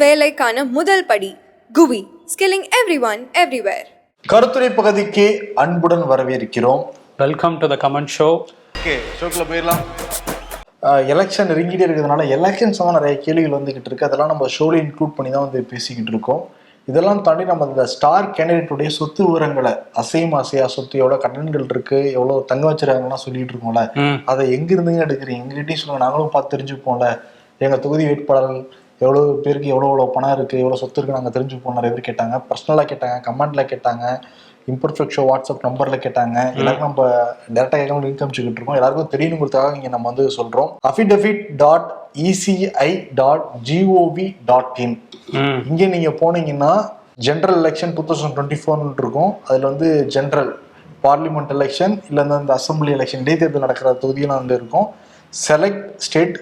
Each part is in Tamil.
வேலைக்கான முதல் படி குவி ஸ்கில்லிங் எவ்ரி ஒன் எவ்ரிவேர் கருத்துரை பகுதிக்கு அன்புடன் வரவேற்கிறோம். Welcome to the comment show okay ஷோக்கில் போயிடலாம். எலெக்ஷன் நெருங்கிட்டே இருக்கிறதுனால எலெக்ஷன் சம்மந்த நிறைய கேள்விகள் வந்துகிட்டு இருக்கு. அதெல்லாம் நம்ம ஷோல இன்க்ளூட் பண்ணி தான் வந்து பேசிக்கிட்டு இருக்கோம். இதெல்லாம் தாண்டி நம்ம இந்த ஸ்டார் கேண்டிடேட்டுடைய சொத்து விவரங்களை அசையும் அசையா சொத்து எவ்வளோ கடன்கள் இருக்கு. எவ்வளோ தங்க வச்சிருக்காங்கலாம் சொல்லிட்டு இருக்கோம்ல. அதை எங்க இருந்துங்க எடுக்கிறீங்க? எங்ககிட்டயும் சொல்லுங்க. நாங்களும் பார்த்து தெரிஞ்சுப்போம்ல. எங்க தொகுதி வேட்பாளர்கள் எவ்வளோ பேருக்கு எவ்வளோ எவ்வளோ பணம் இருக்கு எவ்வளோ சொத்து இருக்கு நாங்கள் தெரிஞ்சுப்போம் நிறைய பேர் கேட்டாங்க. பர்சனலாக கேட்டாங்க கமெண்ட்ல கேட்டாங்க இம்பர்ஃபெக்ட் ஷோ வாட்ஸ்அப் நம்பர்ல கேட்டாங்க. எல்லாருக்கும் நம்ம டேரக்டாக கேட்காம லிங்க் அனுப்பிச்சுக்கிட்டு இருக்கோம். எல்லாருக்கும் தெரியணுங்கிறதுக்காக இங்கே நம்ம வந்து சொல்றோம். Affidavit dot ECI dot G O V dot in இங்கே நீங்க போனீங்கன்னா general election two thousand twenty ஃபோர்னு இருக்கும். அதில் வந்து ஜென்ரல் பார்லிமெண்ட் எலெக்ஷன் இல்லை இந்த அசம்பிளி எலெக்ஷன் இடைத்தேர்தல் நடக்கிற தொகுதியெல்லாம் வந்து இருக்கும். செலக்ட் ஸ்டேட்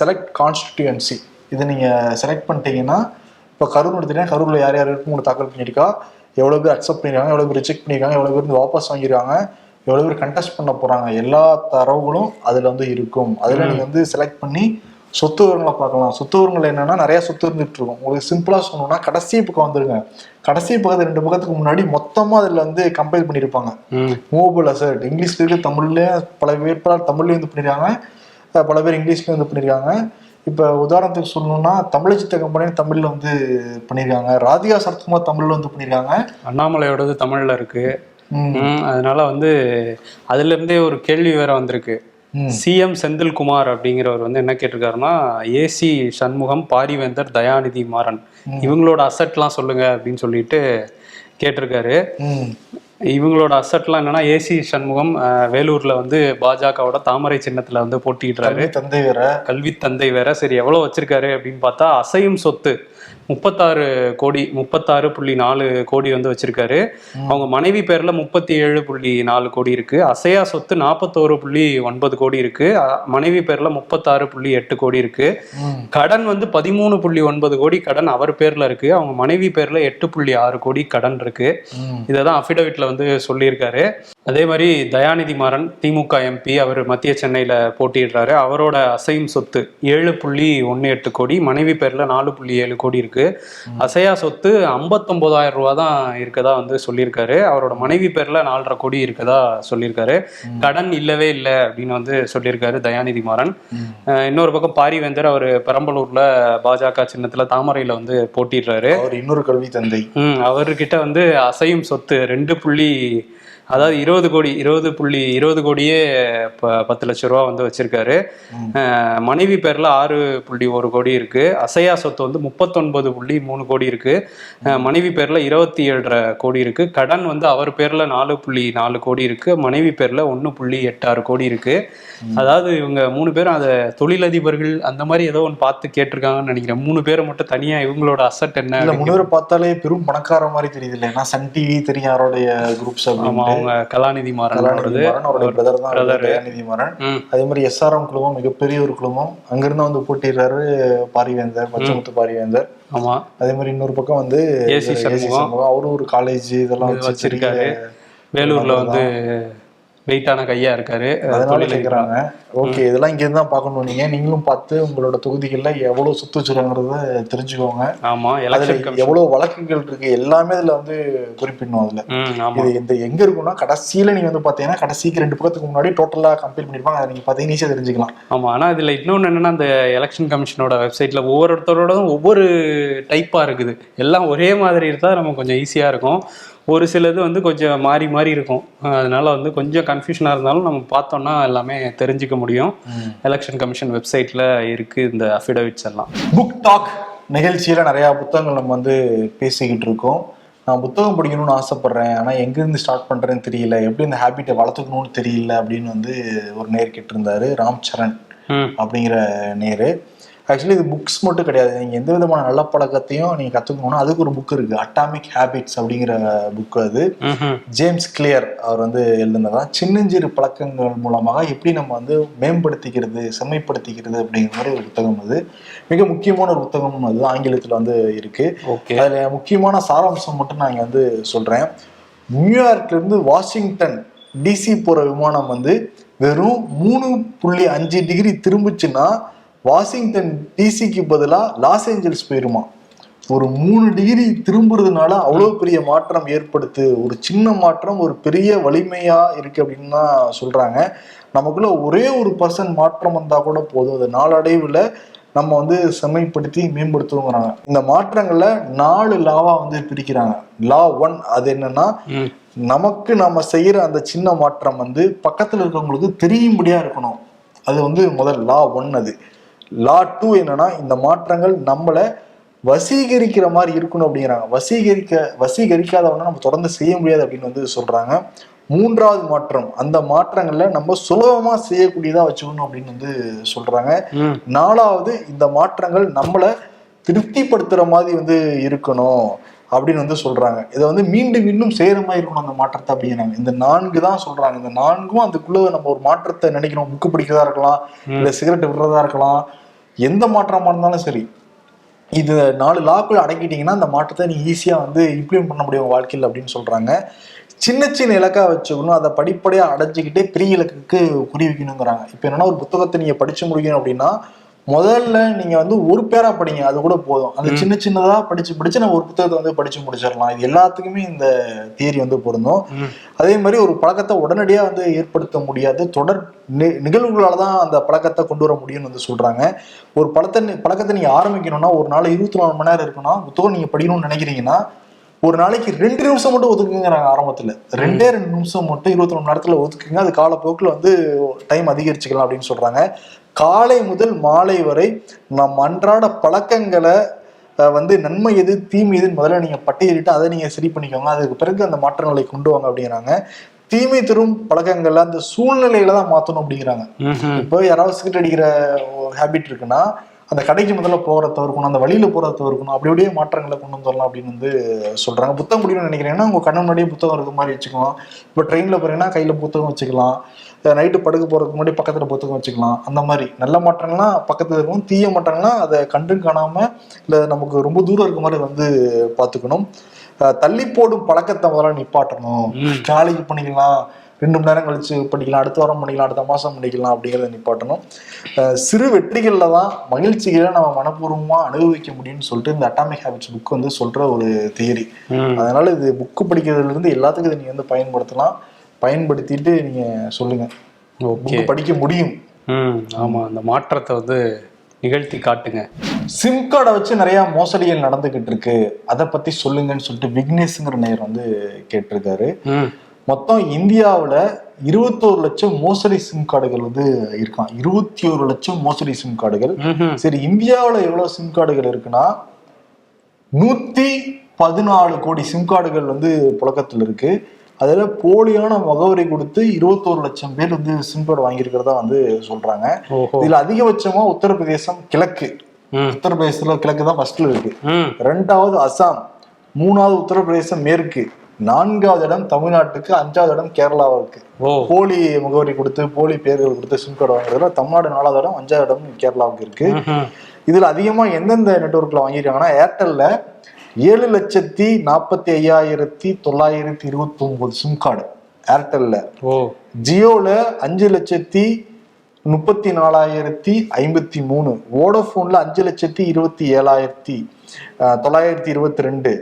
செலக்ட் கான்ஸ்டிடியூன்சி இதை நீங்கள் செலக்ட் பண்ணிட்டீங்கன்னா இப்போ கரூர் எடுத்துட்டீங்கன்னா கரூரில் யார் யார் உங்களுக்கு தாக்கல் பண்ணியிருக்கா? எவ்வளோ பேர் அக்செப்ட் பண்ணியிருக்காங்க எவ்வளோ பேர் ரிஜெக்ட் பண்ணியிருக்காங்க எவ்வளோ பேர் வந்து வாபஸ் வாங்கியிருக்காங்க எவ்வளோ பேர் கண்டெஸ்ட் பண்ண போகிறாங்க எல்லா தரவுகளும் அதில் வந்து இருக்கும். அதில் நீங்கள் வந்து செலக்ட் பண்ணி சொத்து விவரங்களை பார்க்கலாம். சொத்து விவரங்கள் என்னன்னா நிறைய சொத்து இருந்துட்டு இருக்கும். உங்களுக்கு சிம்பிளா சொல்லணும்னா கடைசி பக்கம் வந்துருங்க. கடைசி பக்கத்து ரெண்டு பக்கத்துக்கு முன்னாடி மொத்தமா அதுல வந்து கம்பைல் பண்ணியிருப்பாங்க. மூவபிள் அசட் இங்கிலீஷ்ல இருக்கு தமிழ்லயும் பல பேர் தமிழ்லயும் வந்து பண்ணிருக்காங்க பல பேர் இங்கிலீஷ்லயும் வந்து பண்ணிருக்காங்க இப்ப உதாரணத்துக்கு சொல்லணும்னா தமிழச்சித்த கம்பெனி தமிழ்ல வந்து பண்ணிருக்காங்க. ராதிகா சரத்குமார் தமிழ்ல வந்து பண்ணிருக்காங்க. அண்ணாமலையோடது தமிழ்ல இருக்கு. ம், ம் அதனால வந்து அதுல இருந்தே ஒரு கேள்வி வேற வந்திருக்கு. சிஎம் செந்தில்குமார் அப்படிங்கிறவர் வந்து என்ன கேட்டிருக்காருன்னா ஏசி சண்முகம் பாரிவேந்தர் தயாநிதி மாறன். இவங்களோட அசட்லாம் சொல்லுங்க அப்படின்னு சொல்லிட்டு கேட்டிருக்காரு. இவங்களோட அசட்லாம் என்னன்னா ஏசி சண்முகம் வேலூர்ல வந்து பாஜகவோட தாமரை சின்னத்துல வந்து போட்டியிடுறாரு. தமிழ் தந்தை வேற. கல்வி தந்தை வேற. சரி எவ்வளவு வச்சிருக்காரு அப்படின்னு பார்த்தா அசையும் சொத்து. முப்பத்தாறு கோடி முப்பத்தாறு புள்ளி நாலு கோடி வந்து வச்சிருக்காரு. அவங்க மனைவி பேர்ல முப்பத்தி ஏழு புள்ளி நாலு கோடி இருக்கு. அசையா சொத்து நாற்பத்தோரு புள்ளி ஒன்பது கோடி இருக்கு. மனைவி பேர்ல முப்பத்தாறு புள்ளி எட்டு கோடி இருக்கு. கடன் வந்து பதிமூணு புள்ளி ஒன்பது கோடி கடன் அவர் பேர்ல இருக்கு. அவங்க மனைவி பேர்ல எட்டு புள்ளி ஆறு கோடி கடன் இருக்கு. இதை தான் அஃபிடவிட்ல வந்து சொல்லியிருக்காரு. அதே மாதிரி தயாநிதி மாறன் திமுக எம்பி அவர் மத்திய சென்னையில போட்டியிடுறாரு. அவரோட அசையும் சொத்து ஏழு புள்ளி ஒன்று எட்டு கோடி மனைவி பேர்ல நாலு புள்ளி ஏழு கோடி இருக்கு. அசையா சொத்து ஐம்பத்தொன்பதாயிரம் ரூபா தான் இருக்கதா வந்து சொல்லியிருக்காரு. அவரோட மனைவி பேர்ல நாலரை கோடி இருக்கதா சொல்லியிருக்காரு. கடன் இல்லவே இல்லை அப்படின்னு வந்து சொல்லியிருக்காரு தயாநிதி மாறன். இன்னொரு பக்கம் பாரிவேந்தர் அவர் பெரம்பலூர்ல பாஜக சின்னத்துல தாமரையில வந்து போட்டிடுறாரு அவர் இன்னொரு கல்வி தந்தை. அவர்கிட்ட வந்து அசையும் சொத்து ரெண்டு புள்ளி அதாவது இருபது கோடி இருபது புள்ளி இருபது கோடியே பத்து லட்ச ரூபா வந்து வச்சிருக்காரு. மனைவி பேர்ல ஆறு புள்ளி ஒரு கோடி இருக்கு. அசையா சொத்து வந்து முப்பத்தொன்பது புள்ளி மூணு கோடி இருக்கு. மனைவி பேர்ல இருபத்தி ஏழரை கோடி இருக்கு. கடன் வந்து அவர் பேர்ல நாலு புள்ளி நாலு கோடி இருக்கு. மனைவி பேர்ல ஒன்று புள்ளி எட்டாறு கோடி இருக்கு. அதாவது இவங்க மூணு பேரும் அதை தொழிலதிபர்கள் அந்த மாதிரி ஏதோ ஒன்று பார்த்து கேட்டிருக்காங்கன்னு நினைக்கிறேன். மூணு பேரை மட்டும் தனியா இவங்களோட அசட் என்ன முனிவரை பார்த்தாலே பெரும் பணக்கார மாதிரி தெரியுது இல்ல ஏன்னா சன் டிவி தெரியும் யாரோடைய குரூப்ஸ் அப்படின்னு அவங்க கலாநிதி மாறன் கலாநிதி அவருடைய பிரதர் தான் தயாநிதி மாறன். அதே மாதிரி எஸ்ஆர்எம் குழுமம் மிகப்பெரிய ஒரு குழுமம் அங்கிருந்து வந்து போட்டிடுறாரு பாரிவேந்தர் பச்சமுத்து பாரிவேந்தர். ஆமா. அதே மாதிரி இன்னொரு பக்கம் வந்து அவரும் ஒரு காலேஜ் இதெல்லாம் வச்சு வச்சிருக்காரு. வேலூர்ல வந்து வெயிட்டான கையா இருக்காரு. அதனால தொழில் கேக்குறாங்க. ஓகே இதெல்லாம் இங்க தான் பார்க்கணும். நீங்க நீங்களும் பார்த்து உங்களோட தொகுதிகள்ல எவ்வளவு சொத்து வச்சிருக்காங்கிறத தெரிஞ்சுக்கோங்க. ஆமா அதுல எவ்வளவு வழக்குகள் இருக்கு எல்லாமே இதுல வந்து குறிப்பிடணும் அதுல. இது இந்த எங்க இருக்கும்னா கடைசியில நீங்க வந்து பாத்தீங்கன்னா கடைசிக்கு ரெண்டு பக்கத்துக்கு முன்னாடி டோட்டலா கம்பேர் பண்ணிருப்பாங்க. அதை நீங்க பாத்தீங்கன்னா ஈஸியா தெரிஞ்சுக்கலாம். ஆமா ஆனா இதுல இன்னொன்னு என்னன்னா அந்த எலெக்ஷன் கமிஷனோட வெப்சைட்ல ஒவ்வொருத்தரோடதும் ஒவ்வொரு டைப்பா இருக்குது. எல்லாம் ஒரே மாதிரி இருந்தா நம்ம கொஞ்சம் ஈஸியா இருக்கும். ஒரு சிலது வந்து கொஞ்சம் மாறி மாறி இருக்கும். அதனால வந்து கொஞ்சம் கன்ஃபியூஷனா இருந்தாலும் நம்ம பார்த்தோம்னா எல்லாமே தெரிஞ்சுக்க முடியும். எலெக்ஷன் கமிஷன் வெப்சைட்ல இருக்கு இந்த அஃபிடவிட்ஸ் எல்லாம். புக் டாக் நிகழ்ச்சியில நிறைய புத்தகங்கள் நம்ம வந்து பேசிக்கிட்டு இருக்கோம். நான் புத்தகம் படிக்கணும்னு ஆசைப்படுறேன். ஆனா எங்க இருந்து ஸ்டார்ட் பண்றேன்னு தெரியல. எப்படி இந்த ஹேபிட்டை வளர்த்துக்கணும்னு தெரியல அப்படின்னு வந்து ஒரு நேர் கேட்டிருந்தாரு ராம் சரண் அப்படிங்கிற நேரு ஆக்சுவலி இது புக்ஸ் மட்டும் கிடையாது. நீங்க எந்த விதமான நல்ல பழக்கத்தையும் நீங்க கத்துக்கணும்னா அதுக்கு ஒரு புக் இருக்கு. அட்டாமிக் ஹேபிட்ஸ் அப்படிங்கிற புக் அது. ஜேம்ஸ் கிளியர் அவர் வந்து எழுதுனதான் சின்னஞ்சிறு பழக்கங்கள் மூலமாக எப்படி நம்ம வந்து மேம்படுத்திக்கிறது செம்மைப்படுத்திக்கிறது அப்படிங்கிற மாதிரி ஒரு புத்தகம் அது. மிக முக்கியமான ஒரு புத்தகம் அது. ஆங்கிலத்தில் வந்து இருக்கு. ஓகே. அதுல முக்கியமான சாராம்சம் மட்டும் நான் இங்க வந்து சொல்றேன். நியூயார்க்ல இருந்து வாஷிங்டன் டிசி போற விமானம் வந்து வெறும் மூணு புள்ளி அஞ்சு டிகிரி திரும்பிச்சுன்னா வாஷிங்டன் டிசிக்கு பதிலா லாஸ் ஏஞ்சல்ஸ் போயிருமா? ஒரு மூணு டிகிரி திரும்புறதுனால அவ்வளோ பெரிய மாற்றம் ஏற்படுத்து ஒரு சின்ன மாற்றம் ஒரு பெரிய வலிமையா இருக்கு அப்படின்னு தான் சொல்றாங்க. நமக்குள்ள ஒரே ஒரு பர்சன்ட் மாற்றம் வந்தா கூட போதும். அது நாளடைவுல நம்ம வந்து செம்மைப்படுத்தி மேம்படுத்துவோங்கிறாங்க இந்த மாற்றங்கள்ல நாலு லாவா வந்து பிரிக்கிறாங்க. லா ஒன் அது என்னன்னா. நமக்கு நம்ம செய்யற அந்த சின்ன மாற்றம் வந்து பக்கத்துல இருக்கவங்களுக்கு தெரியும்படியா இருக்கணும். அது வந்து முதல் லா ஒன் அது. லா டூ என்னன்னா இந்த மாற்றங்கள் நம்மளை வசீகரிக்கிற மாதிரி இருக்கணும் அப்படிங்கிறாங்க. வசீகரிக்க வசீகரிக்காதவன நம்ம தொடர்ந்து செய்ய முடியாது அப்படின்னு வந்து சொல்றாங்க. மூன்றாவது மாற்றம் அந்த மாற்றங்கள்ல நம்ம சுலபமா செய்யக்கூடியதா வச்சுக்கணும் அப்படின்னு வந்து சொல்றாங்க. நாலாவது இந்த மாற்றங்கள் நம்மளை திருப்திப்படுத்துற மாதிரி வந்து இருக்கணும் அப்படின்னு வந்து சொல்றாங்க. இதை வந்து மீண்டும் மீண்டும் செய்யற மாதிரி இருக்கணும் அந்த மாற்றத்தை அப்படிங்கிறாங்க. இந்த நான்கு தான் சொல்றாங்க. இந்த நான்கும் அதுக்குள்ள நம்ம ஒரு மாற்றத்தை நினைக்கணும் புக்கு பிடிக்கிறதா இருக்கலாம் இல்ல சிகரெட் விடுறதா இருக்கலாம். எந்த மாற்றமாக இருந்தாலும் சரி இது நாலு லாக்குள்ள அடக்கிட்டீங்கன்னா அந்த மாற்றத்தை நீ ஈஸியாக வந்து இம்ப்ளிமெண்ட் பண்ண முடியும் வாழ்க்கையில் அப்படின்னு சொல்கிறாங்க சின்ன சின்ன இலக்கா வச்சுக்கணும். அதை படிப்படியாக அடைஞ்சிக்கிட்டே பெரிய இலக்குக்கு குறி வைக்கணுங்கிறாங்க. இப்போ என்னன்னா ஒரு புத்தகத்தை நீங்கள் படித்து முடிக்கணும் அப்படின்னா முதல்ல நீங்க வந்து ஒரு பேரா படிங்க அது கூட போதும். அந்த சின்ன சின்னதா படிச்சு படிச்சு நம்ம ஒரு புத்தகத்தை வந்து படிச்சு முடிச்சிடலாம். இது எல்லாத்துக்குமே இந்த தியரி வந்து பொருந்தும். அதே மாதிரி ஒரு பழக்கத்தை உடனடியா வந்து ஏற்படுத்த முடியாது. தொடர் நி- நிகழ்வுகளால தான் அந்த பழக்கத்தை கொண்டு வர முடியும்னு வந்து சொல்றாங்க. ஒரு பழத்தை பழக்கத்தை நீங்க ஆரம்பிக்கணும்னா ஒரு நாள் இருபத்தி நாலு மணி நேரம் இருக்குன்னா புத்தகம் நீங்க படிக்கணும்னு நினைக்கிறீங்கன்னா ஒரு நாளைக்கு ரெண்டு நிமிஷம் மட்டும் ஒதுக்குங்கிறாங்க ஆரம்பத்துல. ரெண்டே ரெண்டு நிமிஷம் மட்டும் இருபத்தி மணி நேரத்துல ஒதுக்குங்க. அது காலப்போக்கில் வந்து டைம் அதிகரிச்சுக்கலாம் அப்படின்னு சொல்றாங்க. காலை முதல் மாலை வரை நம் அன்றாட பழக்கங்களை வந்து நன்மை எது தீமை எதுன்னு முதல்ல நீங்க பட்டியலிட்டு அதை நீங்க சரி பண்ணிக்கோங்க. அதுக்கு பிறகு அந்த மாற்றங்களை கொண்டு வாங்க அப்படிங்கிறாங்க. தீமை தரும் பழக்கங்களை அந்த சூழ்நிலையில தான் மாத்தணும் அப்படிங்கிறாங்க. இப்போ யாராவது சிகரெட் அடிக்கிற ஹேபிட் இருக்குன்னா அந்த கடைக்கு முதல்ல போகிறத தவிர்க்கணும் அந்த வழியில போகிறத தவிர்க்கணும் அப்படி அப்படியே மாற்றங்களை கொண்டு வந்துடலாம் அப்படின்னு வந்து சொல்றாங்க. புத்தகம் முடியும்னு நினைக்கிறீங்கன்னா உங்க கண்ணு முன்னாடியே புத்தகம் இருக்க மாதிரி வச்சுக்கலாம். இப்போ ட்ரெயினில் போறீங்கன்னா கையில புத்தகம் வச்சுக்கலாம். நைட்டு படுக்க போறதுக்கு முன்னாடி பக்கத்துல புத்தகம் வச்சுக்கலாம். அந்த மாதிரி. நல்ல மாற்றங்கள்லாம் பக்கத்துல இருக்கும் தீய மாற்றங்கள்லாம் அதை கண்டு காணாம இல்லை நமக்கு ரொம்ப தூரம் இருக்க மாதிரி வந்து பார்த்துக்கணும். தள்ளி போடும் பழக்கத்தை முதல்ல நிப்பாட்டணும். நாளைக்கு பண்ணிக்கலாம். ரெண்டு மணி நேரம் கழிச்சு பண்ணிக்கலாம் அடுத்த வாரம் பண்ணிக்கலாம் அடுத்த மாசம் பண்ணிக்கலாம் அப்படிங்கிறத நிப்பாட்டணும். சிறு வெற்றிகள்ல தான் மகிழ்ச்சிகளை நம்ம மனப்பூர்வமா அனுபவிக்க முடியும்னு சொல்லிட்டு இந்த அட்டாமிக் ஹேபிட்ஸ் புக் வந்து சொல்ற ஒரு தியரி. அதனால இது புக்கு படிக்கிறதுல இருந்து எல்லாத்துக்கும் இதை நீங்க வந்து பயன்படுத்தலாம். பயன்படுத்திட்டு நீங்க சொல்லுங்க. ஓகே. புக்கு படிக்க முடியும். ம் ஆமா அந்த மாற்றத்தை வந்து நிகழ்த்தி காட்டுங்க. சிம் கார்டை வச்சு நிறைய மோசடிகள் நடந்துகிட்டு இருக்கு. அதை பத்தி சொல்லுங்கன்னு சொல்லிட்டு விக்னேஷ்ங்கிற நேயர் வந்து கேட்டிருக்காரு. மொத்தம் இந்தியாவுல இருபத்தோரு லட்சம் மோசடி சிம் கார்டுகள் வந்து இருக்கான். இருபத்தி ஒரு லட்சம் மோசடி சிம் கார்டுகள். சரி இந்தியாவுல எவ்வளவு சிம் கார்டுகள் இருக்குன்னா நூத்தி பதினாலு கோடி சிம் கார்டுகள் வந்து புழக்கத்தில் இருக்கு. அதுல போலியான முகவரி கொடுத்து இருபத்தோரு லட்சம் பேர் வந்து சிம் கார்டு வாங்கியிருக்கிறதா வந்து சொல்றாங்க. இதுல அதிகபட்சமா உத்தரப்பிரதேசம் கிழக்கு. உத்தரப்பிரதேசத்துல கிழக்கு தான் ஃபர்ஸ்ட்ல இருக்கு. ரெண்டாவது அசாம். மூணாவது உத்தரப்பிரதேசம் மேற்கு. நான்காவது இடம் தமிழ்நாட்டுக்கு அஞ்சாவது இடம் கேரளாவுக்கு ஓ. போலி முகவரி கொடுத்து போலி பேர்கள் கொடுத்து சிம் கார்டு வாங்குறதுல தமிழ்நாடு நாலாவது இடம் அஞ்சாவது இடம் கேரளாவுக்கு இருக்கு. இதுல அதிகமா எந்தெந்த நெட்வொர்க்ல வாங்கியிருக்காங்கன்னா ஏர்டெல்ல ஏழு லட்சத்தி நாற்பத்தி ஐயாயிரத்தி தொள்ளாயிரத்தி இருபத்தி ஒன்பது சிம் கார்டு ஏர்டெல்ல ஓ. ஜியோல அஞ்சு லட்சத்தி முப்பத்தி நாலாயிரத்தி ஐம்பத்தி மூணு. வோடோஃபோன்ல அஞ்சு லட்சத்தி இருபத்தி ஏழாயிரத்தி தொள்ளாயிரத்தி இருபத்தி ரெண்டு.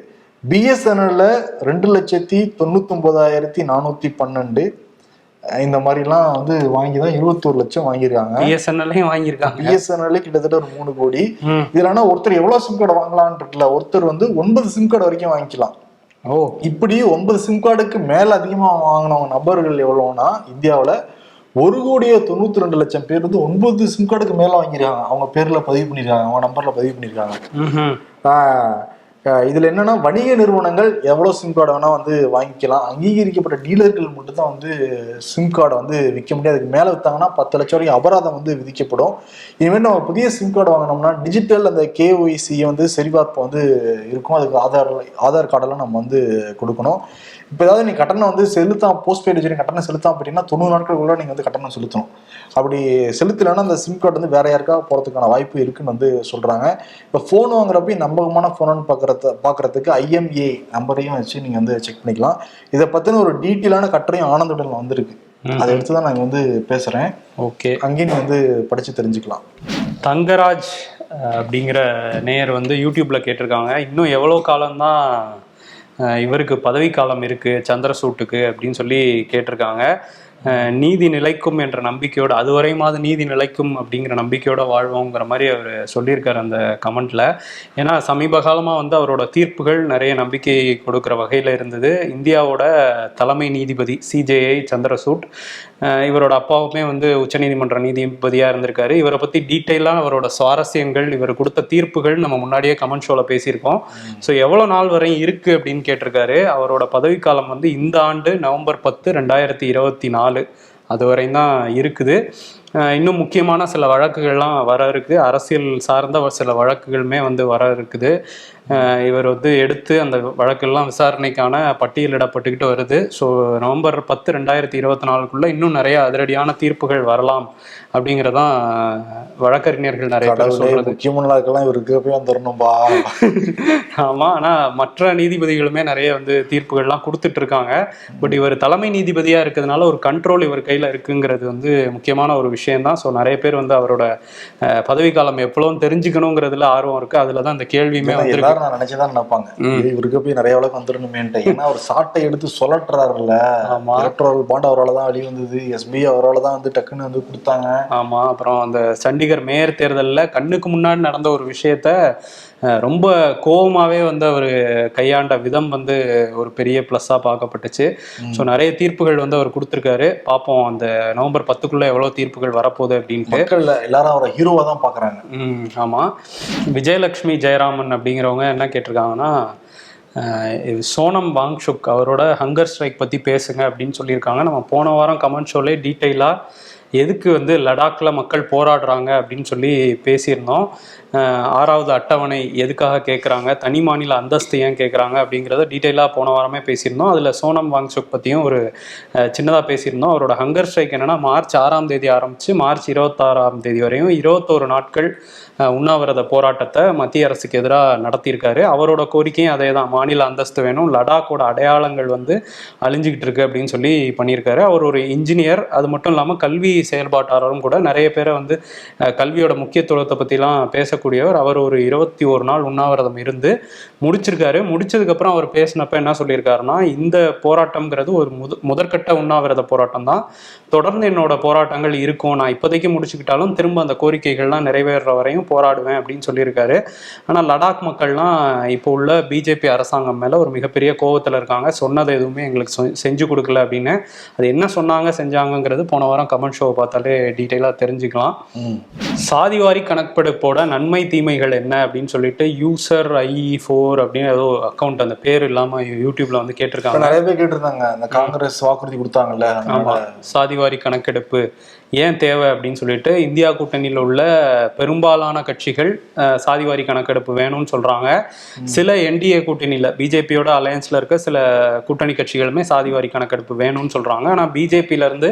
பிஎஸ்என்எல்ல ரெண்டு லட்சத்தி தொண்ணூத்தொன்பதாயிரத்தி நானூத்தி பன்னெண்டு. இந்த மாதிரிலாம் வந்து வாங்கி தான் இருபத்தோரு லட்சம் வாங்கியிருக்காங்க. பிஎஸ்என்எல்லையும் வாங்கியிருக்காங்க. பிஎஸ்என்எல் கிட்டத்தட்ட ஒரு மூணு கோடி. இதுல ஆனா ஒருத்தர் எவ்வளவு சிம் கார்டு வாங்கலாம்னு இருக்குல்ல ஒருத்தர் வந்து ஒன்பது சிம் கார்டு வரைக்கும் வாங்கிக்கலாம். ஓ. இப்படி ஒன்பது சிம் கார்டுக்கு மேல அதிகமா வாங்கினவங்க நபர்கள் எவ்வளவுனா இந்தியாவுல ஒரு கோடியே தொண்ணூத்தி ரெண்டு லட்சம் பேர் வந்து ஒன்பது சிம் கார்டுக்கு மேல வாங்கியிருக்காங்க. அவங்க பேர்ல பதிவு பண்ணிருக்காங்க அவங்க நம்பர்ல பதிவு பண்ணிருக்காங்க இதில் என்னென்னா வணிக நிறுவனங்கள் எவ்வளோ சிம் கார்டு வேணால் வந்து வாங்கிக்கலாம். அங்கீகரிக்கப்பட்ட டீலர்கள் மட்டும் தான் வந்து சிம் கார்டை வந்து விற்க முடியும். அதுக்கு மேலே விற்றாங்கன்னா பத்து லட்சம் வரைக்கும் அபராதம் வந்து விதிக்கப்படும். இனிமேல் நம்ம புதிய சிம் கார்டு வாங்கினோம்னா டிஜிட்டல் அந்த கேஒய்சியை வந்து சரிபார்ப்பு வந்து இருக்கும். அதுக்கு ஆதார் ஆதார் கார்டெல்லாம் நம்ம வந்து கொடுக்கணும். இப்போ ஏதாவது நீ கட்டணம் வந்து செலுத்தாம போஸ்ட் பெய்டு வச்சு கட்டணம் செலுத்தாம போயிட்டீங்கன்னா தொண்ணூறு நாட்களுக்குள்ள நீங்க வந்து கட்டணம் செலுத்தணும். அப்படி செலுத்தலைன்னா அந்த சிம் கார்டு வந்து வேற யாருக்கா போறதுக்கான வாய்ப்பு இருக்குன்னு வந்து சொல்றாங்க. இப்போ ஃபோன் வாங்குறப்ப நம்பகமான ஃபோனு பார்க்கறத பார்க்கறதுக்கு ஐஎம்ஏ நம்பரையும் வச்சு நீங்க வந்து செக் பண்ணிக்கலாம். இதை பத்தின ஒரு டீட்டெயிலான கட்டுரையும் ஆனந்துடன் வந்திருக்கு. அதை எடுத்து தான் நான் இங்க வந்து பேசுறேன். ஓகே. அங்கேயும் நீ வந்து படிச்சு தெரிஞ்சுக்கலாம். தங்கராஜ் அப்படிங்கிற நேயர் வந்து யூடியூப்ல கேட்டிருக்காங்க. இன்னும் எவ்வளோ காலம்தான் இவருக்கு பதவிக்காலம் இருக்கு சந்திரசூட்டுக்கு அப்படின்னு சொல்லி கேட்டிருக்காங்க. நீதி நிலைக்கும் என்ற நம்பிக்கையோட அதுவரையுமாவது நீதி நிலைக்கும் அப்படிங்கிற நம்பிக்கையோட வாழ்வோங்கிற மாதிரி அவர் சொல்லியிருக்காரு அந்த கமெண்ட்ல. ஏன்னா சமீப காலமாக வந்து அவரோட தீர்ப்புகள் நிறைய நம்பிக்கை கொடுக்குற வகையில் இருந்தது. இந்தியாவோட தலைமை நீதிபதி சிஜேஐ சந்திரசூட் இவரோட அப்பாவுமே வந்து உச்சநீதிமன்ற நீதிபதியாக இருந்திருக்காரு. இவரை பற்றி டீட்டெயிலாக அவரோட சுவாரஸ்யங்கள் இவர் கொடுத்த தீர்ப்புகள் நம்ம முன்னாடியே கமெண்ட் ஷோவில் பேசியிருக்கோம். ஸோ எவ்வளோ நாள் வரை இருக்குது அப்படின்னு கேட்டிருக்காரு. அவரோட பதவிக்காலம் வந்து இந்த ஆண்டு நவம்பர் பத்து ரெண்டாயிரத்தி இருபத்தி நாலு. அது வரையும் தான் இருக்குது. இன்னும் முக்கியமான சில வழக்குகள்லாம் வர இருக்கு அரசியல் சார்ந்த சில வழக்குகளுமே வந்து வர இருக்குது. இவர் வந்து எடுத்து அந்த வழக்கெல்லாம் விசாரணைக்கான பட்டியலிடப்பட்டுக்கிட்டு வருது. ஸோ நவம்பர் பத்து ரெண்டாயிரத்தி இருபத்தி நாலுக்குள்ள இன்னும் நிறைய அதிரடியான தீர்ப்புகள் வரலாம் அப்படிங்கிறதான் வழக்கறிஞர்கள் நிறைய பேர் சொல்றது. முக்கியமான நாட்கள்லாம் இவருக்கு போய் வந்துடணும்பா ஆமா ஆனா மற்ற நீதிபதிகளுமே நிறைய வந்து தீர்ப்புகள்லாம் கொடுத்துட்டு இருக்காங்க பட் இவர் தலைமை நீதிபதியா இருக்கிறதுனால ஒரு கண்ட்ரோல் இவர் கையில இருக்குங்கிறது வந்து முக்கியமான ஒரு விஷயம் தான் ஸோ நிறைய பேர் வந்து அவரோட பதவிக்காலம் எப்பளும் தெரிஞ்சுக்கணுங்கிறதுல ஆர்வம் இருக்கு. அதுல தான் இந்த கேள்வியுமே வந்து எல்லாரும் நான் நினைச்சுதான் நினைப்பாங்க. இவருக்கு போய் நிறைய வழக்கு வந்துடணுமேன்ட்டு. ஏன்னா அவர் சாட்டை எடுத்து சொல்லட்டுறாருல்ல ஆமா. எலக்ட்ரல் பாண்ட் அவரால் தான் வெளியே வந்தது. எஸ்பி அவரால் தான் வந்து டக்குன்னு வந்து கொடுத்தாங்க. ஆமா அப்புறம் அந்த சண்டிகர் மேயர் தேர்தல்ல கண்ணுக்கு முன்னாடி நடந்த ஒரு விஷயத்த ரொம்ப கோவமாவே வந்து அவர் கையாண்ட விதம் வந்து ஒரு பெரிய ப்ளஸ்ஸாக பார்க்கப்பட்டுச்சு. ஸோ நிறைய தீர்ப்புகள் வந்து அவர் கொடுத்துருக்காரு. பார்ப்போம் அந்த நவம்பர் பத்துக்குள்ள எவ்வளோ தீர்ப்புகள் வரப்போகுது அப்படின்ட்டு. எல்லாரும் அவரை ஹீரோவா தான் பாக்குறாங்க ம் ஆமாம் விஜயலட்சுமி ஜெயராமன் அப்படிங்கிறவங்க என்ன கேட்டிருக்காங்கன்னா இது சோனம் வாங்ஷுக் அவரோட ஹங்கர் ஸ்ட்ரைக் பற்றி பேசுங்க அப்படின்னு சொல்லியிருக்காங்க. நம்ம போன வாரம் கமெண்ட் ஷோலே டீட்டெயிலாக எதுக்கு வந்து லடாக்ல மக்கள் போராடுறாங்க அப்படின்னு சொல்லி பேசியிருந்தோம். ஆறாவது அட்டவணை எதுக்காக கேட்குறாங்க தனி மாநில அந்தஸ்து ஏன் கேட்குறாங்க அப்படிங்கிறத டீட்டெயிலாக போன வாரமே பேசியிருந்தோம். அதில் சோனம் வாங்சுக் பற்றியும் ஒரு சின்னதாக பேசியிருந்தோம். அவரோட ஹங்கர் ஸ்ட்ரைக் என்னென்னா மார்ச் ஆறாம் தேதி ஆரம்பித்து மார்ச் இருபத்தாறாம் தேதி வரையும் இருபத்தோரு நாட்கள் உண்ணாவிரத போராட்டத்தை மத்திய அரசுக்கு எதிராக நடத்தியிருக்காரு. அவரோட கோரிக்கையும் அதே தான் மாநில அந்தஸ்து வேணும் லடாக்கோட அடையாளங்கள் வந்து அழிஞ்சிக்கிட்டு இருக்கு அப்படின்னு சொல்லி பண்ணியிருக்காரு. அவர் ஒரு இன்ஜினியர் அது மட்டும் இல்லாமல் கல்வி செயல்பாட்டாளரும் கூட நிறைய பேரை வந்து கல்வியோட முக்கியத்துவத்தை பற்றிலாம் பேசக்கூடியவர். அவர் ஒரு இருபத்தி ஒரு நாள் உண்ணாவிரதம் இருந்து முடிச்சிருக்காரு. முடிச்சதுக்கப்புறம் அவர் பேசினப்ப என்ன சொல்லியிருக்காருன்னா இந்த போராட்டம்ங்கிறது ஒரு முத முதற்கட்ட உண்ணாவிரத போராட்டம் தான் தொடர்ந்து என்னோட போராட்டங்கள் இருக்கும். நான் இப்போதைக்கு முடிச்சுக்கிட்டாலும் திரும்ப அந்த கோரிக்கைகள்லாம் நிறைவேறுற வரையும் போராடுவேன் அப்படின்னு சொல்லியிருக்காரு. ஆனால் லடாக் மக்கள்லாம் இப்போ உள்ள பிஜேபி அரசாங்கம் மேலே ஒரு மிகப்பெரிய கோவத்தில் இருக்காங்க. சொன்னதை எதுவுமே எங்களுக்கு செஞ்சு கொடுக்கல அப்படின்னு. அது என்ன சொன்னாங்க செஞ்சாங்கங்கிறது போன வாரம் கமெண்ட் ஷோவை பார்த்தாலே டீட்டெயிலாக தெரிஞ்சுக்கலாம். சாதிவாரி கணக்கெடுப்போட நன்மை தீமைகள் என்ன அப்படின்னு சொல்லிட்டு யூசர் ஐ ஃபோர் அப்படின்னு ஏதோ அக்கௌண்ட் அந்த பேர் இல்லாமல் யூடியூப்ல வந்து கேட்டிருக்காங்க. நிறைய பேர் கேட்டிருந்தாங்க. இந்த காங்கிரஸ் வாக்குறுதி கொடுத்தாங்கல்ல ஆமா. அதனால சாதிவாரி கணக்கெடுப்பு ஏன் தேவை அப்படின்னு சொல்லிட்டு இந்தியா கூட்டணியில் உள்ள பெரும்பாலான கட்சிகள் சாதிவாரி கணக்கெடுப்பு வேணும்னு சொல்றாங்க. சில என்டிஏ கூட்டணியில் பிஜேபியோட அலையன்ஸ்ல இருக்க சில கூட்டணி கட்சிகளுமே சாதிவாரி கணக்கெடுப்பு வேணும்னு சொல்றாங்க. ஆனா பிஜேபியில இருந்து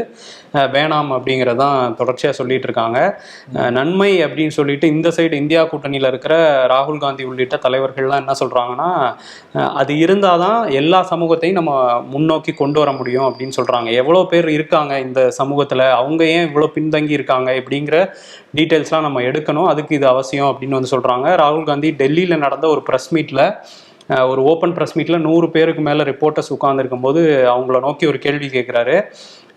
அஹ், வேணாம் அப்படிங்கிறதான் தொடர்ச்சியா சொல்லிட்டு இருக்காங்க. நன்மை அப்படின்னு சொல்லிட்டு இந்த சைடு இந்தியா கூட்டணியில் இருக்கிற ராகுல் காந்தி உள்ளிட்ட தலைவர்கள்லாம் என்ன சொல்றாங்கன்னா அஹ், அது இருந்தாதான் எல்லா சமூகத்தையும் நம்ம முன்னோக்கி கொண்டு வர முடியும் அப்படின்னு சொல்றாங்க. எவ்வளோ பேர் இருக்காங்க இந்த சமூகத்துல? அவங்க ஏன் இவ்வளோ பின்தங்கி இருக்காங்க அப்படிங்கிற டீட்டெயில்ஸ்லாம் நம்ம எடுக்கணும். அதுக்கு இது அவசியம் அப்படின்னு வந்து சொல்கிறாங்க ராகுல் காந்தி டெல்லியில் நடந்த ஒரு ப்ரெஸ் மீட்டில் ஒரு ஓப்பன் ப்ரெஸ் மீட்டில் நூறு பேருக்கு மேலே ரிப்போர்ட்டர்ஸ் உட்காந்துருக்கும் போது அவங்கள நோக்கி ஒரு கேள்வி கேட்குறாரு.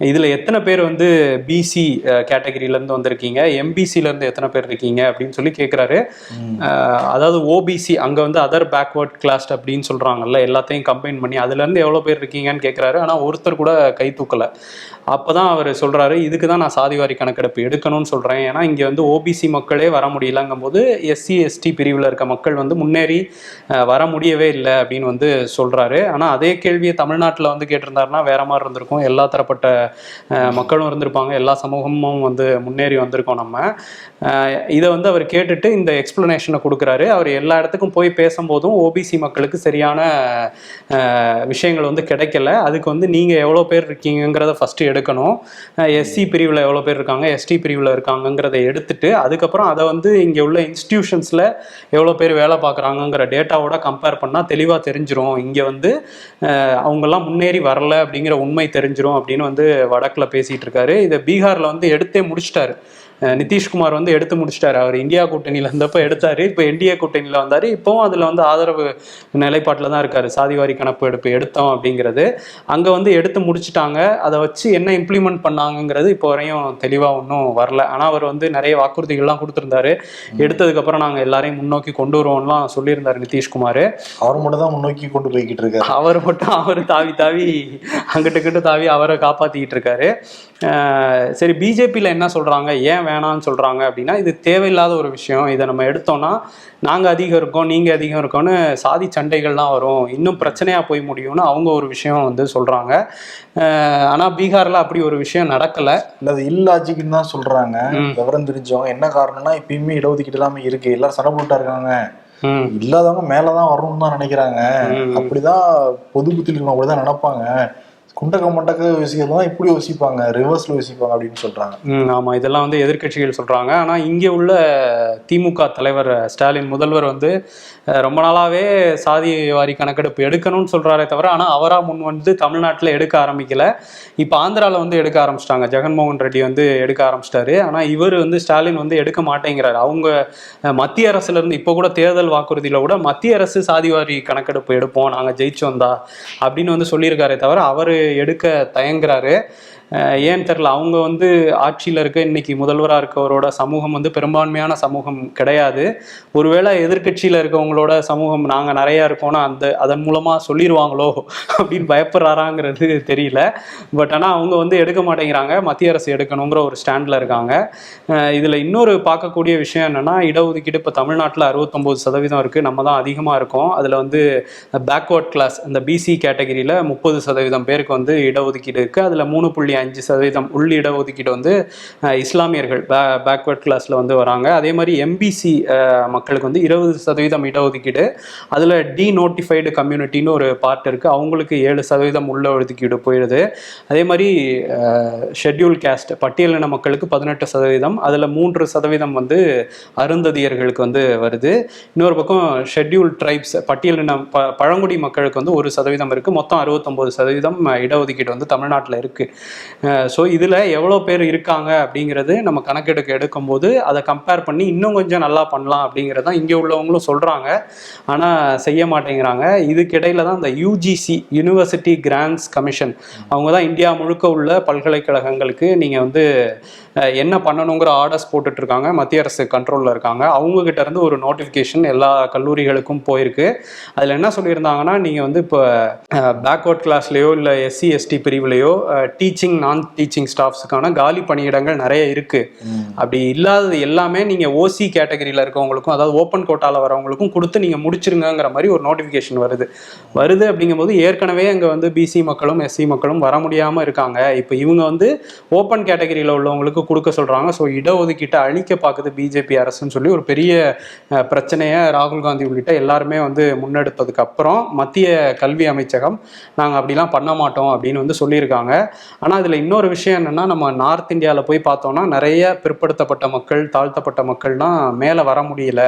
இதில் எத்தனை பேர் வந்து பிசி கேட்டகரியிலேருந்து வந்திருக்கீங்க? எம்பிசிலேருந்து எத்தனை பேர் இருக்கீங்க? அப்படின்னு சொல்லி கேட்குறாரு அதாவது ஓபிசி அங்கே வந்து அதர் பேக்வர்ட் கிளாஸ் அப்படின்னு சொல்கிறாங்கல்ல எல்லாத்தையும் கம்பைன் பண்ணி அதுலேருந்து எவ்வளோ பேர் இருக்கீங்கன்னு கேட்குறாரு ஆனால் ஒருத்தர் கூட கை தூக்கலை. அப்போ தான் அவர் சொல்கிறாரு இதுக்கு தான் நான் சாதிவாரி கணக்கெடுப்பு எடுக்கணும்னு சொல்கிறேன் ஏன்னா இங்கே வந்து ஓபிசி மக்களே வர முடியலங்கும் போது எஸ்சி எஸ்டி பிரிவில் இருக்க மக்கள் வந்து முன்னேறி வர முடியவே இல்லை அப்படின்னு வந்து சொல்கிறாரு ஆனால் அதே கேள்வியை தமிழ்நாட்டில் வந்து கேட்டிருந்தாருன்னா வேற மாதிரி இருந்திருக்கும். எல்லா தரப்பட்ட மக்களும் இருந்திருப்பாங்க. எல்லா சமூகமும் வந்து முன்னேறி வந்திருக்கோம் நம்ம. இதை வந்து அவர் கேட்டுட்டு இந்த எக்ஸ்பிளனேஷனை கொடுக்குறாரு. அவர் எல்லா இடத்துக்கும் போய் பேசும்போதும் ஓபிசி மக்களுக்கு சரியான விஷயங்கள் வந்து கிடைக்கல. அதுக்கு வந்து நீங்கள் எவ்வளோ பேர் இருக்கீங்கங்கிறத ஃபஸ்ட்டு எடுக்கணும். எஸ்சி பிரிவில் எவ்வளோ பேர் இருக்காங்க எஸ்டி பிரிவில் இருக்காங்கங்கிறத எடுத்துட்டு அதுக்கப்புறம் அதை வந்து இங்கே உள்ள இன்ஸ்டிடியூஷன்ஸில் எவ்வளோ பேர் வேலை பார்க்குறாங்கங்கிற டேட்டாவோட கம்பேர் பண்ணால் தெளிவாக தெரிஞ்சிரும். இங்கே வந்து அவங்கெல்லாம் முன்னேறி வரல அப்படிங்கிற உண்மை தெரிஞ்சிடும் அப்படின்னு வந்து வடக்கில் பேசிகிட்டு இருக்காரு. இதை பீகாரில் வந்து எடுத்தே முடிச்சிட்டாரு. நிதிஷ்குமார் வந்து எடுத்து முடிச்சிட்டாரு. அவர் இந்தியா கூட்டணியில இருந்தப்ப எடுத்தாரு. இப்போ என்டிஏ கூட்டணியில வந்தாரு. இப்போவும் அதுல வந்து ஆதரவு நிலைப்பாட்டில் தான் இருக்காரு. சாதிவாரி கணக்கு எடுப்பு எடுத்தோம் அப்படிங்கிறது. அங்க வந்து எடுத்து முடிச்சிட்டாங்க. அதை வச்சு என்ன இம்ப்ளிமெண்ட் பண்ணாங்கங்கிறது இப்போ வரையும் தெளிவா ஒன்றும் வரல. ஆனா அவர் வந்து நிறைய வாக்குறுதிகள்லாம் கொடுத்திருந்தாரு. எடுத்ததுக்கு அப்புறம் நாங்க எல்லாரையும் முன்னோக்கி கொண்டு வருவோம்லாம் சொல்லியிருந்தாரு நிதிஷ்குமார். அவர் மட்டும் தான் முன்னோக்கி கொண்டு போய்கிட்டு இருக்காரு. அவர் மட்டும் அவர் தாவி தாவி அங்கிட்டு கிட்ட தாவி அவரை காப்பாத்திக்கிட்டு இருக்காரு. சரி பிஜேபியில் என்ன சொல்றாங்க? ஏன் வேணாம்னு சொல்றாங்க அப்படின்னா இது தேவையில்லாத ஒரு விஷயம். இதை நம்ம எடுத்தோம்னா நாங்க அதிகம் இருக்கோம் நீங்க அதிகம் இருக்கோம்னு சாதி சண்டைகள்லாம் வரும். இன்னும் பிரச்சனையா போய் முடியும்னு அவங்க ஒரு விஷயம் வந்து சொல்றாங்க. அஹ் ஆனா பீகார்ல அப்படி ஒரு விஷயம் நடக்கல. இல்ல அது இல்லாஜிக்குன்னு தான் சொல்றாங்க. ம். விவரம் தெரிஞ்சவங்க என்ன காரணம்னா இப்பயுமே இடஒதுக்கீடு இல்லாம இருக்கு. எல்லாரும் சண்டை போட்டா இருக்காங்க. இல்லாதவங்க மேலதான் வரணும்னு தான் நினைக்கிறாங்க. அப்படிதான் பொது புத்தியில் இருக்கவங்க அப்படிதான் நினைப்பாங்க. குண்டக்க மண்டக்க யோசிக்கிறது தான் இப்படி யோசிப்பாங்க ரிவர்ஸ்ல யோசிப்பாங்க அப்படின்னு சொல்றாங்க. ஆமா. ஆமாம் இதெல்லாம் வந்து எதிர்க்கட்சிகள் சொல்கிறாங்க ஆனால் இங்கே உள்ள திமுக தலைவர் ஸ்டாலின் முதல்வர் வந்து ரொம்ப நாளாகவே சாதி வாரி கணக்கெடுப்பு எடுக்கணும்னு சொல்கிறாரே தவிர ஆனால் அவராக முன் வந்து தமிழ்நாட்டில் எடுக்க ஆரம்பிக்கல. இப்போ ஆந்திராவில் வந்து எடுக்க ஆரம்பிச்சிட்டாங்க. ஜெகன்மோகன் ரெட்டி வந்து எடுக்க ஆரம்பிச்சிட்டாரு. ஆனால் இவர் வந்து ஸ்டாலின் வந்து எடுக்க மாட்டேங்கிறாரு. அவங்க மத்திய மத்திய அரசுலேருந்து இப்போ கூட தேர்தல் வாக்குறுதியில் கூட மத்திய அரசு சாதிவாரி கணக்கெடுப்பு எடுப்போம் நாங்கள் ஜெயிச்சு வந்தா அப்படின்னு வந்து சொல்லியிருக்காரே தவிர அவர் எடுக்க தயங்குறாரு. ஏன்னு தெரில அவங்க வந்து ஆட்சியில் இருக்க இன்னைக்கு முதல்வராக இருக்கவரோட சமூகம் வந்து பெரும்பான்மையான சமூகம் கிடையாது. ஒருவேளை எதிர்க்கட்சியில் இருக்கவங்களோட சமூகம் நாங்கள் நிறையா இருக்கோம்னா அந்த அதன் மூலமாக சொல்லிடுவாங்களோ அப்படின்னு பயப்படுறாராங்கிறது தெரியல. பட் ஆனால் அவங்க வந்து எடுக்க மாட்டேங்கிறாங்க. மத்திய அரசு எடுக்கணுங்கிற ஒரு ஸ்டாண்டில் இருக்காங்க. இதில் இன்னொரு பார்க்கக்கூடிய விஷயம் என்னென்னா இடஒதுக்கீடு இப்போ தமிழ்நாட்டில் அறுபத்தொம்போது சதவீதம் இருக்குது நம்ம தான் அதிகமாக இருக்கோம். அதில் வந்து பேக்வர்ட் கிளாஸ் இந்த பிசி கேட்டகரியில் முப்பது சதவீதம் பேருக்கு வந்து இடஒதுக்கீடு இருக்குது அதில் மூணு புள்ளி அஞ்சு சதவீதம் உள் இடஒதுக்கீடு வந்து இஸ்லாமியர்கள் பே பேக்வர்ட் கிளாஸில் வந்து வராங்க. அதே மாதிரி எம்பிசி மக்களுக்கு வந்து இருபது சதவீதம் இடஒதுக்கீடு அதில் டி நோட்டிஃபைடு கம்யூனிட்டின்னு ஒரு பார்ட் இருக்குது அவங்களுக்கு ஏழு சதவீதம் உள்ள ஒதுக்கீடு போயிடுது அதே மாதிரி ஷெட்யூல் கேஸ்ட் பட்டியலின மக்களுக்கு பதினெட்டு சதவீதம். அதில் மூன்று சதவீதம் வந்து அருந்ததியர்களுக்கு வந்து வருது. இன்னொரு பக்கம் ஷெட்யூல் ட்ரைப்ஸ் பட்டியலின ப பழங்குடி மக்களுக்கு வந்து ஒரு சதவீதம் இருக்குது மொத்தம் அறுபத்தொம்போது சதவீதம் இடஒதுக்கீடு வந்து தமிழ்நாட்டில் இருக்குது ஸோ இதில் எவ்வளோ பேர் இருக்காங்க அப்படிங்கிறது நம்ம கணக்கெடுக்க எடுக்கும்போது அதை கம்பேர் பண்ணி இன்னும் கொஞ்சம் நல்லா பண்ணலாம் அப்படிங்கிறது தான் இங்கே உள்ளவங்களும் சொல்கிறாங்க ஆனால் செய்ய மாட்டேங்கிறாங்க. இதுக்கிடையில் தான் இந்த யூஜிசி யூனிவர்சிட்டி கிராண்ட்ஸ் கமிஷன் அவங்க தான் இந்தியா முழுக்க உள்ள பல்கலைக்கழகங்களுக்கு நீங்கள் வந்து என்ன பண்ணணுங்கிற ஆர்டர்ஸ் போட்டுட்டு இருக்காங்க மத்திய அரசு கண்ட்ரோலில் இருக்காங்க. அவங்க கிட்ட இருந்து ஒரு நோட்டிஃபிகேஷன் எல்லா கல்லூரிகளுக்கும் போயிருக்கு. அதில் என்ன சொல்லியிருந்தாங்கன்னா நீங்கள் வந்து இப்போ பேக்வர்ட் கிளாஸ்லேயோ இல்லை எஸ்சி எஸ்டி பிரிவுலையோ டீச்சிங் நான் டீச்சிங் ஸ்டாஃப்ஸுக்கான காலி பணியிடங்கள் நிறைய இருக்குது அப்படி இல்லாதது எல்லாமே நீங்கள் ஓசி கேட்டகரியில் இருக்கவங்களுக்கும் அதாவது ஓப்பன் கோட்டாவில் வரவங்களுக்கும் கொடுத்து நீங்கள் முடிச்சிருங்கங்கிற மாதிரி ஒரு நோட்டிஃபிகேஷன் வருது. வருது அப்படிங்கும்போது ஏற்கனவே அங்கே வந்து பிசி மக்களும் எஸ்சி மக்களும் வர முடியாமல் இருக்காங்க. இப்போ இவங்க வந்து ஓப்பன் கேட்டகரியில் உள்ளவங்களுக்கு கொடுக்க சொல்கிறாங்க ஸோ இடஒதுக்கீட்டை அழிக்க பார்க்குது பிஜேபி அரசுன்னு சொல்லி ஒரு பெரிய பிரச்சனையை ராகுல் காந்தி உள்ளிட்ட எல்லாருமே வந்து முன்னெடுத்ததுக்கு அப்புறம் மத்திய கல்வி அமைச்சகம் நாங்கள் அப்படிலாம் பண்ண மாட்டோம் அப்படின்னு வந்து சொல்லியிருக்காங்க. ஆனால் அதில் இன்னொரு விஷயம் என்னென்னா நம்ம நார்த் இந்தியாவில் போய் பார்த்தோம்னா நிறைய பிற்படுத்தப்பட்ட மக்கள் தாழ்த்தப்பட்ட மக்கள்லாம் மேலே வர முடியல.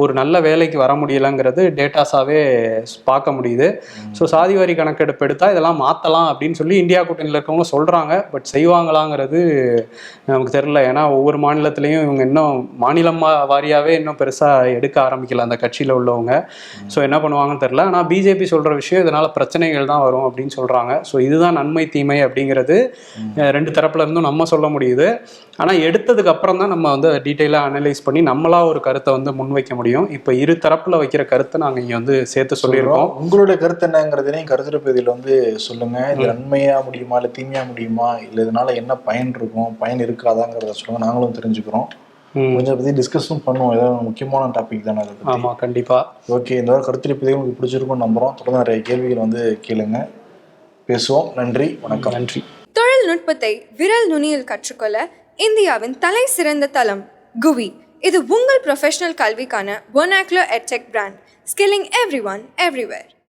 ஒரு நல்ல வேலைக்கு வர முடியலங்கிறது டேட்டாஸாகவே பார்க்க முடியுது. ஸோ சாதிவாரி கணக்கெடுப்பு எடுத்தால் இதெல்லாம் மாற்றலாம் அப்படின்னு சொல்லி இந்தியா கூட்டணியில் இருக்கவங்க சொல்கிறாங்க பட் செய்வாங்களாங்கிறது நமக்கு தெரில ஏன்னா ஒவ்வொரு மாநிலத்திலையும் இவங்க இன்னும் மாநிலம் வா- வாரியாவே இன்னும் பெருசாக எடுக்க ஆரம்பிக்கல அந்த கட்சியில் உள்ளவங்க. ஸோ என்ன பண்ணுவாங்கன்னு தெரில ஆனால் பிஜேபி சொல்கிற விஷயம் இதனால் பிரச்சனைகள் தான் வரும் அப்படின்னு சொல்கிறாங்க ஸோ இதுதான் நன்மை தீமை அப்படிங்கிறது ரெண்டு தரப்புல இருந்தும் நம்ம சொல்ல முடியுது. ஆனால் எடுத்ததுக்கு அப்புறம் தான் நம்ம வந்து டீட்டெயிலாக அனலைஸ் பண்ணி நம்மளா ஒரு கருத்தை வந்து முன்வைக்க முடியும். இப்போ இரு தரப்புல வைக்கிற கருத்தை நாங்கள் இங்கே வந்து சேர்த்து சொல்லியிருக்கோம். உங்களுடைய கருத்து என்னங்கிறதையும் கருத்துரை பகுதியில் வந்து சொல்லுங்க. இது நன்மையா முடியுமா? இல்ல தீமையா முடியுமா? இல்ல இதனால என்ன பயன் இருக்கும்? பயன் இருக்காதாங்கிறத சொல்லுங்க நாங்களும் தெரிஞ்சுக்கிறோம். ம். கொஞ்சம் பத்தி டிஸ்கஸும் பண்ணுவோம். ஏதாவது முக்கியமான டாபிக் தானே அதை ஆமாம் கண்டிப்பாக ஓகே இந்த வாரம் கருத்துரை பதிவு உங்களுக்கு பிடிச்சிருக்கும் நம்புறோம். தொடர்ந்து நிறைய கேள்விகள் வந்து கேளுங்க. பேசுவோம். நன்றி வணக்கம். நன்றி. தொழில்நுட்பத்தை விரல் நுனியில் கற்றுக்கொள்ள இந்தியாவின் தலை சிறந்த தளம் குவி. இது உங்கள் ப்ரொஃபஷனல் கல்விக்கான ஒனாக்லோ எட்செக் brand skilling every one everywhere